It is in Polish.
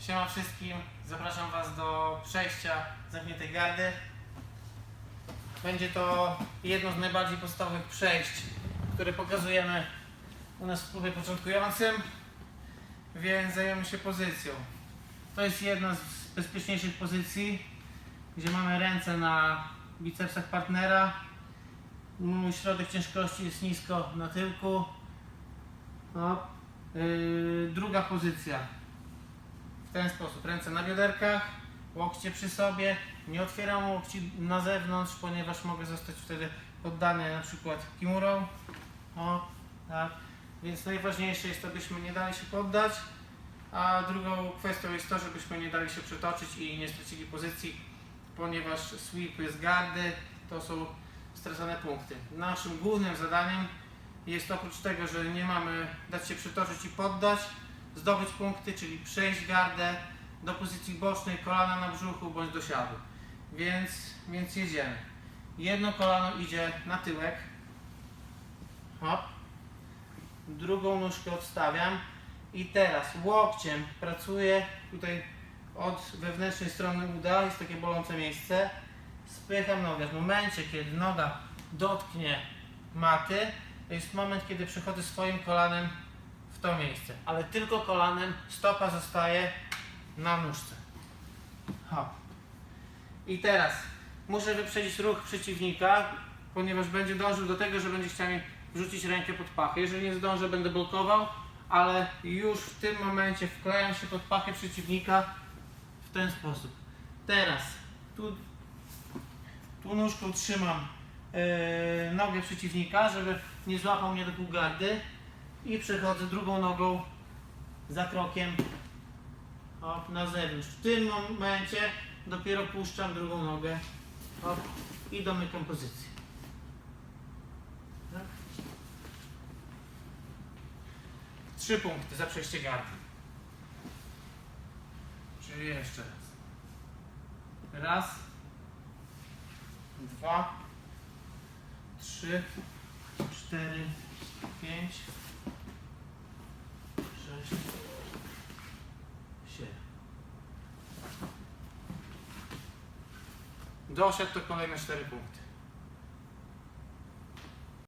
Siema wszystkim, zapraszam Was do przejścia zamkniętej gardy. Będzie to jedno z najbardziej podstawowych przejść, które pokazujemy u nas w klubie początkującym, więc zajmiemy się pozycją. To jest jedna z bezpieczniejszych pozycji, gdzie mamy ręce na bicepsach partnera. Mój środek ciężkości jest nisko na tyłku. No. Yy, druga pozycja w ten sposób. Ręce na bioderkach, łokcie przy sobie. Nie otwieram łokci na zewnątrz, ponieważ mogę zostać wtedy poddany na przykład kimurą. O, tak. Więc najważniejsze jest to, byśmy nie dali się poddać. A drugą kwestią jest to, żebyśmy nie dali się przetoczyć i nie stracili pozycji, ponieważ sweep z gardy to są stracone punkty. Naszym głównym zadaniem jest oprócz tego, że nie mamy dać się przytoczyć i poddać, zdobyć punkty, czyli przejść gardę do pozycji bocznej, kolana na brzuchu bądź do siadu. Więc, więc jedziemy. Jedno kolano idzie na tyłek. Hop. Drugą nóżkę odstawiam. I teraz łokciem pracuję tutaj od wewnętrznej strony uda, jest takie bolące miejsce. Spycham nogę. W momencie, kiedy noga dotknie maty, to jest moment, kiedy przechodzę swoim kolanem w to miejsce. Ale tylko kolanem stopa zostaje na nóżce. Hop. I teraz muszę wyprzedzić ruch przeciwnika, ponieważ będzie dążył do tego, że będzie chciał mi wrzucić rękę pod pachę. Jeżeli nie zdążę, będę blokował, ale już w tym momencie wklejam się pod pachę przeciwnika w ten sposób. Teraz tu, tu nóżką trzymam yy, nogę przeciwnika, żeby nie złapał mnie do półgardy i przechodzę drugą nogą za krokiem hop, na zewnątrz. W tym momencie dopiero puszczam drugą nogę hop, i domykam pozycję. Tak? Trzy punkty za przejście gardy. Czyli jeszcze raz. Raz, dwa, trzy, cztery, pięć, Doszedł to kolejne cztery punkty.